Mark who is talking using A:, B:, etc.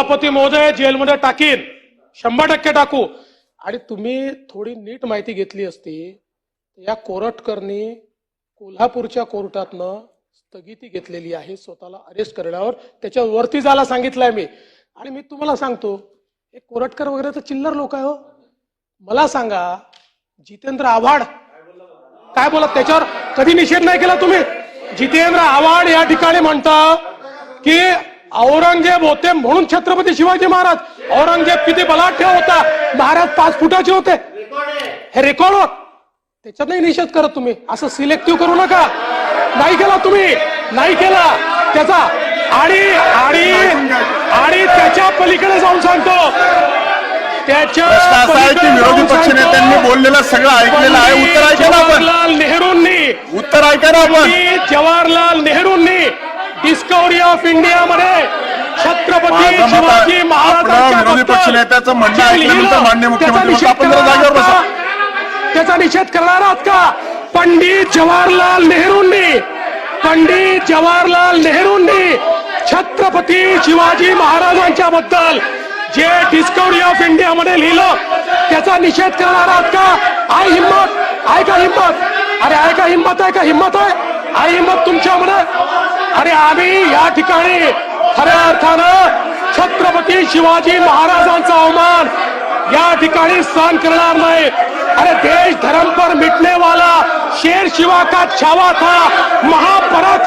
A: सभापती महोदय जेलमध्ये टाकीन. शंभर टक्के टाकू. आणि तुम्ही थोडी नीट माहिती घेतली असती या कोरटकरनी कोल्हापूरच्या कोर्टातनं स्थगिती घेतलेली आहे स्वतःला अरेस्ट करण्यावर. त्याच्या वरती जायला सांगितलंय मी. आणि मी तुम्हाला सांगतो हे कोरटकर वगैरे तर चिल्लर लोक आहे हो. मला सांगा जितेंद्र आव्हाड काय बोला त्याच्यावर? कधी निषेध नाही केला तुम्ही? जितेंद्र आव्हाड या ठिकाणी म्हणता की औरंगजेब होते म्हणून छत्रपती शिवाजी महाराज. औरंगजेब किती बलाढ्य होता. महाराज पाच फुटाचे होते. हे रेकॉर्ड होत त्याच्यातही निषेध करत तुम्ही. असं सिलेक्टिव्ह करू नका. नाही केला तुम्ही. नाही केला. त्याचा आणि आणि आणि त्याच्या पलीकडे जाऊन सांगतो. त्याच्या
B: विरोधी पक्षनेत्यांनी बोललेलं सगळं ऐकलेलं आहे. उत्तर ऐका
A: नेहरूंनी
B: उत्तर ऐका आपण.
A: जवाहरलाल ऑफ इंडिया मध्ये छत्रपती शिवाजी महाराजांच्या
B: विरोधी म्हणणं ऐकल्यानंतर मुख्यमंत्री
A: त्याचा
B: आपण
A: निषेध
B: जरा जागेवर
A: करणार
B: बसा.
A: आहात का? त्याचा निषेध करणार आहात का? पंडित जवाहरलाल नेहरूंनी पंडित जवाहरलाल नेहरूंनी छत्रपती शिवाजी महाराजांच्या बद्दल जे डिस्कवरी ऑफ इंडिया मध्ये लिहिलं त्याचा निषेध करणार आहात का? आहे हिंमत आहे का हिंमत? अरे आहे का हिंमत आहे का हिंमत आहे? आहे हिंमत तुमच्यामध्ये? अरे आम्ही या ठिकाणी खऱ्या अर्थानं छत्रपती शिवाजी महाराजांचा अवमान या ठिकाणी सहन करणार नाही. अरे देश धर्म पर मिटने वाला शेर शिवा का छावा था? महापराक्रमी